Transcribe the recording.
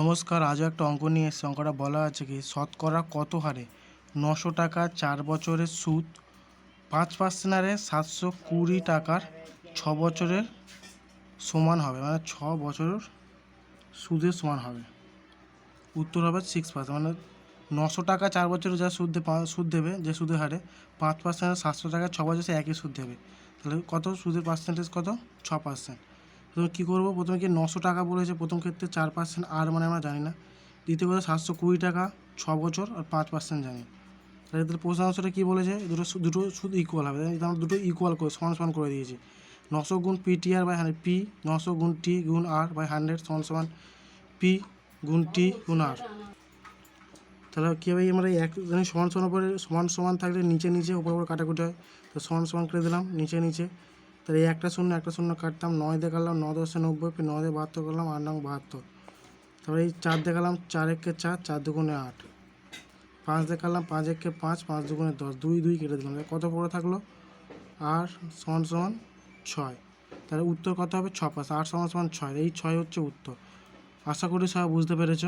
নমস্কার, আজও একটা অঙ্ক নিয়ে এসেছি। অঙ্কটা বলা আছে কি, শতকরা কত হারে? নশো টাকা, চার বছরের সুদ, পাঁচ পার্সেন্ট হারে সাতশো কুড়ি টাকার ছ বছরের সমান হবে মানে ছ বছরের সুদের সমান হবে। উত্তর হবে সিক্স পার্সেন্ট মানে নশো টাকা, চার বছরে যা সুদ সুদ দেবে, যে সুদের হারে, পাঁচ পার্সেন্ট সাতশো টাকা, ছ বছর সে একই সুদ দেবে। তাহলে কত? সুদের পার্সেন্টেজ কত? ছ পার্সেন্ট। প্রথমে কী করব? প্রথমে কি নশো টাকা বলেছে, প্রথম ক্ষেত্রে চার পার্সেন্ট আর মানে আমরা জানি না। দ্বিতীয় কথা সাতশো কুড়ি টাকা, ছ বছর আর পাঁচ পার্সেন্ট জানি। তাহলে প্রশ্ন আনসারটা কী বলেছে? দুটো দুটো সুদ ইকুয়াল হবে। আমরা দুটো ইকুয়াল করে, সমান সমান করে দিয়েছি। নশো গুণ P T R by hundred P নশো গুণ টি গুণ আর বাই হান্ড্রেড সমান সমান পি গুণ টি গুণ আর তাহলে কী হবে আমরা এক জানি সমান সমান উপরে, সমান সমান থাকলে নিচে নিচে উপর উপর কাটাকুটি হয়? তো সমান সমান করে দিলাম, নিচে নিচে। তাহলে এই একটা শূন্য একটা শূন্য কাটতাম, নয় দিয়ে কাটলাম ন দশে নব্বই, ফের নয় দিয়ে বাহাত্তর করলাম, আট নং বাহাত্তর। তারপরে এই চার দেখালাম, চার একে চার চার দুগুণে আট। পাঁচ দেখালাম, পাঁচ একে পাঁচ পাঁচ দুগুণে দশ, দুই দুই কেটে দিলাম। কত পড়ে থাকল? আর সমান সমান ছয়। তাহলে উত্তর কত হবে? ছ পাঁচ, আট সমান সমান ছয়। এই ছয় হচ্ছে উত্তর। আশা করি সবাই বুঝতে পেরেছ।